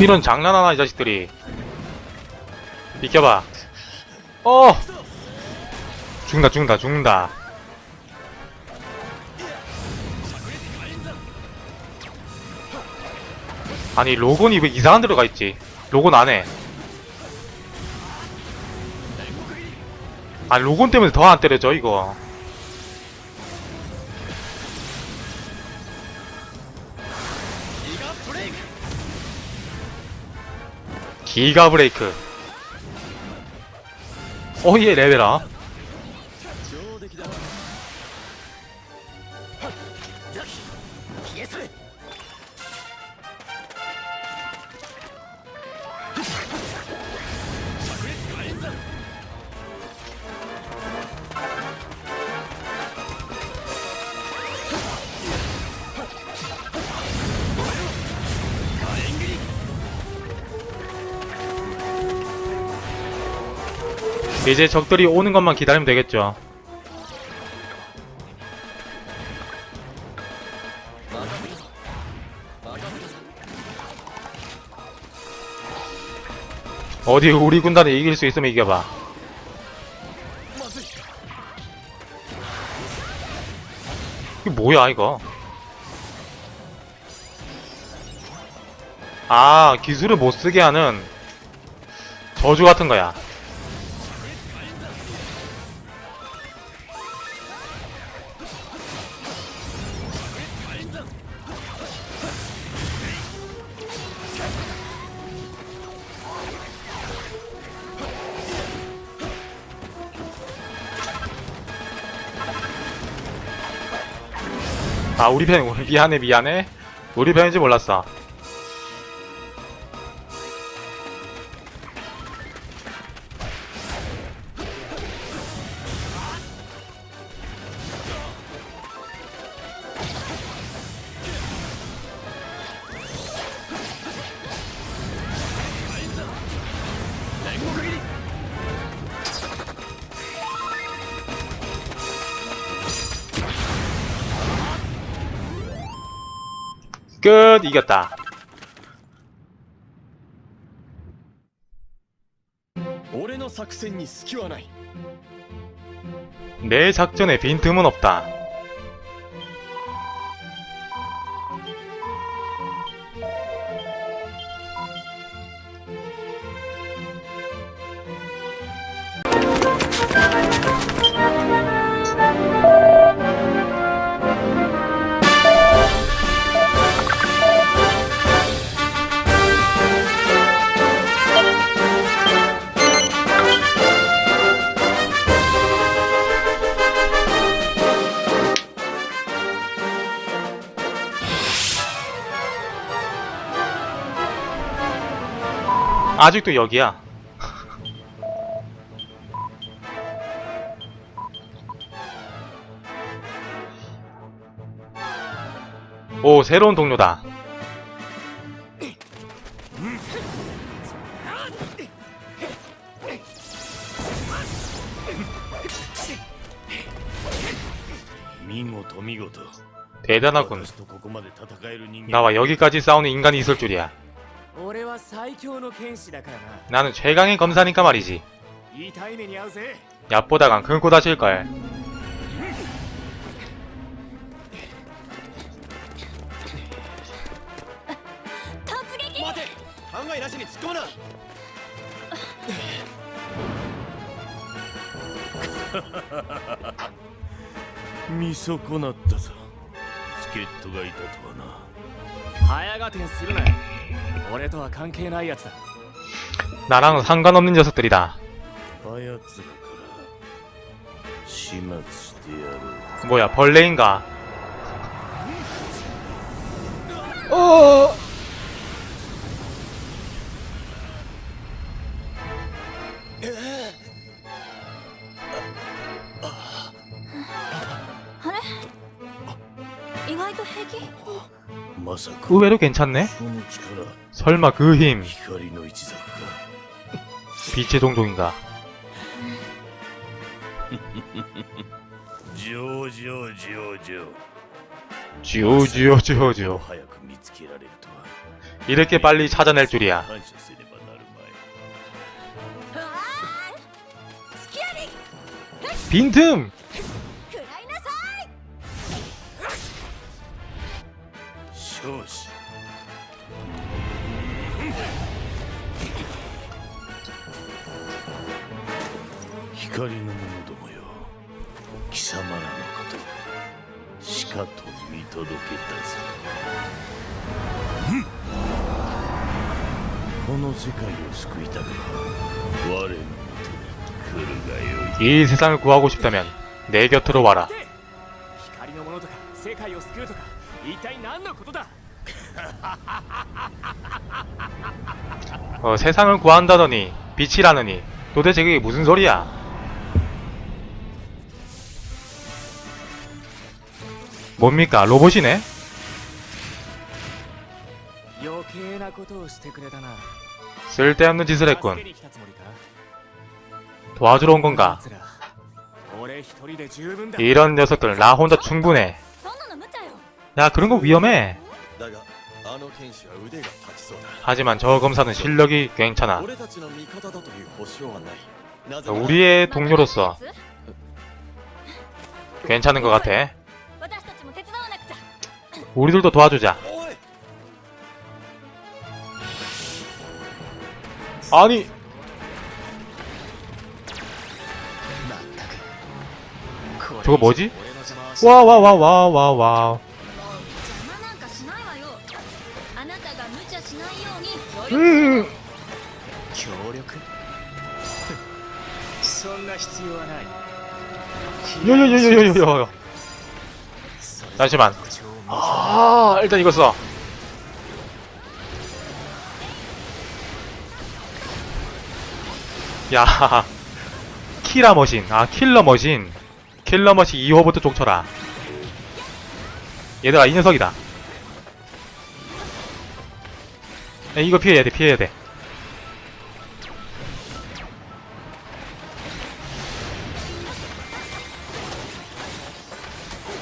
이런 장난하나 이 자식들이. 비켜봐. 어! 죽는다 죽는다 죽는다. 아니 로곤이 왜 이상한 데로 가있지. 로곤 안해. 아니 로곤 때문에 더 안 때려져 이거 기가 브레이크. 어얘 레벨아 이제 적들이 오는 것만 기다리면 되겠죠. 어디 우리 군단에 이길 수 있으면 이겨봐. 이게 뭐야 이거? 아 기술을 못쓰게 하는 저주 같은 거야. 아 우리 편 미안해 미안해. 우리 편인지 몰랐어 끝! 이겼다. 내 작전에 빈틈은 없다. 아직도 여기야. 오, 새로운 동료다. 대단하군. 나와 여기까지 싸우는 인간이 있을 줄이야. 俺は最強の剣士だからな 나는 최강의 검사니까 말이지 痛い目に遭うぜ 얕보다간 금고 다칠걸 待て考えなしに突っ込むな見損なったぞ助っ人がいたとはな早合点するな 俺とは関係ないやつだ 나랑은 상관없는 녀석들이다 あやつらから始末してやる 뭐야 벌레인가 어 의외로 괜찮네? 설마 그 힘. 빛의 동동인가? 지오지오지오지오 이렇게 빨리 찾아낼 줄이야 아, 빈틈! 少子光の者どもよ貴様らのことしかと見届けたぞ、この世界を救いたくば我のもとに来るがよい 이 세상을 구하고 싶다면 내 곁으로 와라 光のものとか世界を救うとか 一体何のことだ 어, 세상을 구한다더니 빛이라느니 도대체 그게 무슨 소리야 뭡니까 로봇이네? 余計なことをしてくれたな 쓸데없는 짓을 助 했군 けに来たつもりか 도와주러 온 건가 奴ら俺一人で十分だ 이런 녀석들 나 혼자 충분해 そんなの無茶よ 야 그런 거 위험해. 하지만 저 검사는 실력이 괜찮아. 우리의 동료로서 뭐 괜찮은 것 같아. 뭐? 우리들도 도와주자. 아니. 저거 뭐지? 와와와와와와 와, 와, 와, 와, 와. うに協力する 음 協力そんな必要はない 요요요요요요 それ 잠시만 特徴を見 아 일단 이거 써 야, 키라 머신. 아, 킬러 머신. 킬러 머신 2호부터 쫓쳐라. 얘들아, 이 녀석이다. 야, 이거 피해야 돼, 피해야 돼.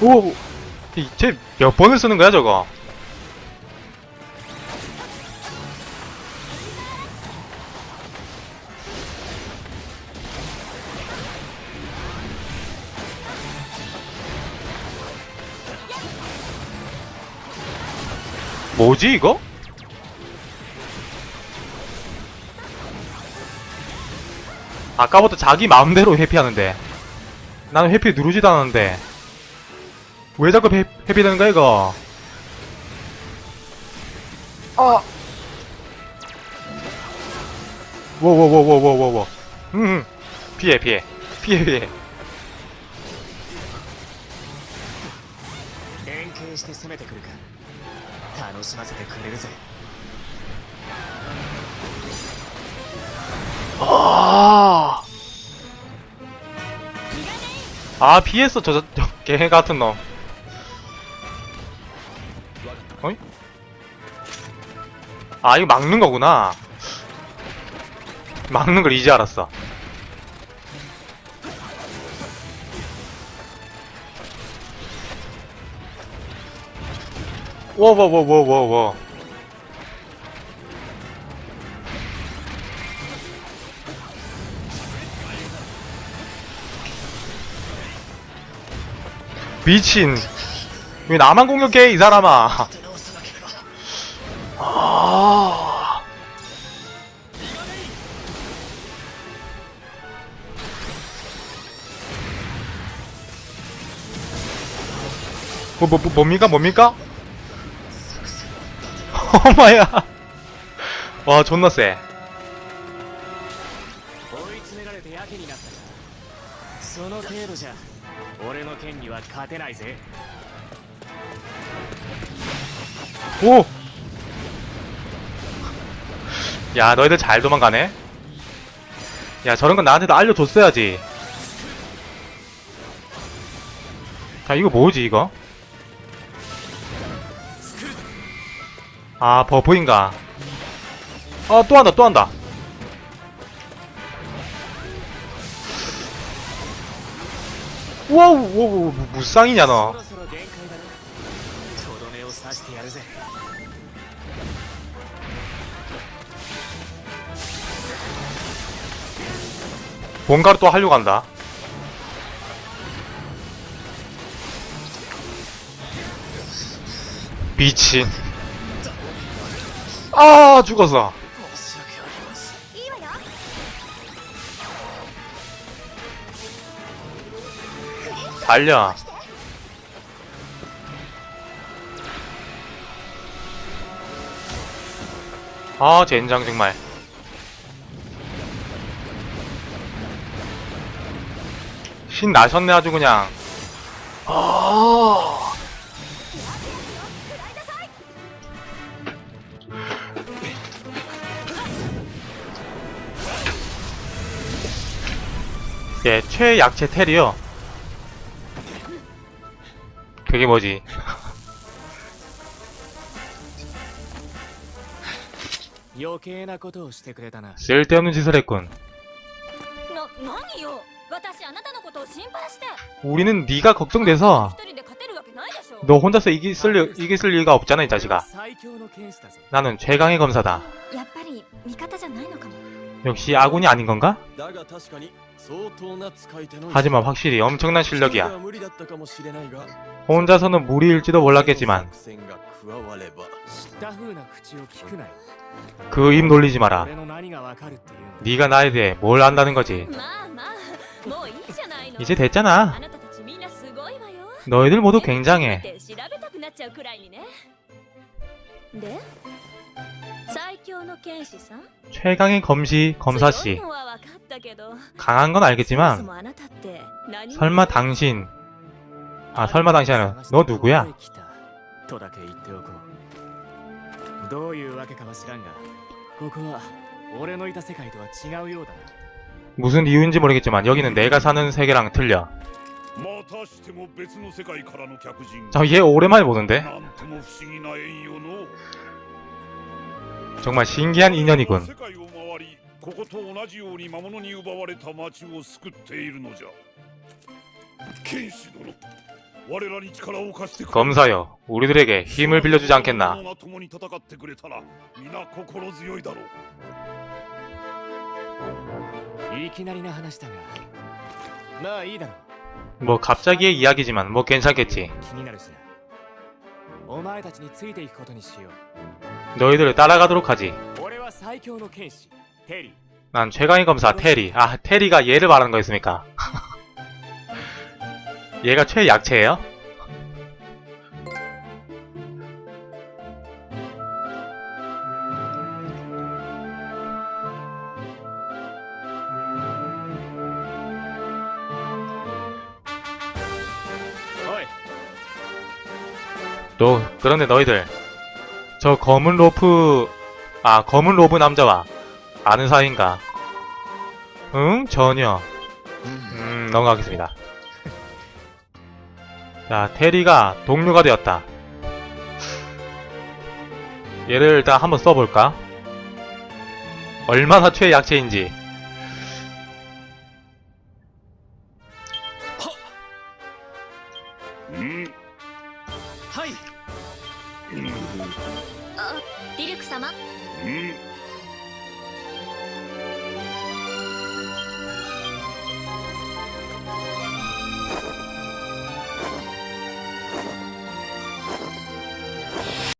오, 쟤몇 번을 쓰는 거야, 저거? 뭐지, 이거? 아까부터 자기 마음대로 회피하는데. 나는 회피 누르지도 않았는데. 왜 자꾸 회, 회피되는 거야, 이거? 아! 워워워워워워워. 음, 피해, 피해. 피해, 피해. 아 피했어 저, 저, 저, 개 같은 놈. 어이? 아, 이거 막는 거구나. 막는 걸 이제 알았어. 워워워워워워. 미친. 왜 나만 공격해, 이 사람아. 아. 뭐, 뭐, 뭐, 뭡니까, 뭡니까? 어마야. 와, 존나 세. 追い詰められてやけになったかその程度じゃ 俺の剣には勝てないぜ 오! 야, 너희들 잘 도망가네? 야, 저런 건 나한테도 알려줬어야지. 자, 이거 뭐지, 이거? 아, 버프인가? 어, 또 한다, 또 한다. 와우, 와우, 무쌍이냐, 나. 뭔가를 또 하려고 한다. 미친. 아, 죽었어. 달려. 아, 젠장 정말. 신 나셨네 아주 그냥. 아. 예, 최약체 텔이요. 그게 뭐지? 쓸데없는 짓을 했군. 우리는 네가 걱정돼서 너 혼자서 이길 쓸, 이길 쓸 리가 없잖아 이 자식아. 나는 최강의 검사다. 역시 아군이 아닌 건가? 하지만 확실히 엄청난 실력이야. 혼자서는 무리일지도 몰랐겠지만 그 입 놀리지 마라. 네가 나에 대해 뭘 안다는 거지. 이제 됐잖아. 너희들 모두 굉장해. 최강의 검시 검사씨. 강한 건 알겠지만 설마 당신 아 설마 당신은 너 누구야? 무슨 이유인지 모르겠지만 여기는 내가 사는 세계랑 틀려. 자얘 오랜만에 보는데? 정말 신기한 世 인연이군. 界を回りここと同じように魔物に奪われた町を救っているのじゃ剣士殿我らに力を貸してくれ 검사여, 우리들에게 힘을 빌려주지 않겠나? 者が共に戦ってくれたら皆心強いだろういきなりな話だがまあいいだろう 뭐 갑자기의 이야기지만 뭐 괜찮겠지. 気になるしなお前たちについていくことにしよ 너희들을 따라가도록 하지. 난 최강의 검사 테리. 아, 테리가 얘를 말하는 거였습니까? 얘가 최약체예요? 너 그런데 너희들 저 검은 로프 아 검은 로브 남자와 아는 사이인가? 응 전혀. 음 넘어가겠습니다. 자 테리가 동료가 되었다. 얘를 일단 한번 써볼까? 얼마나 최약체인지.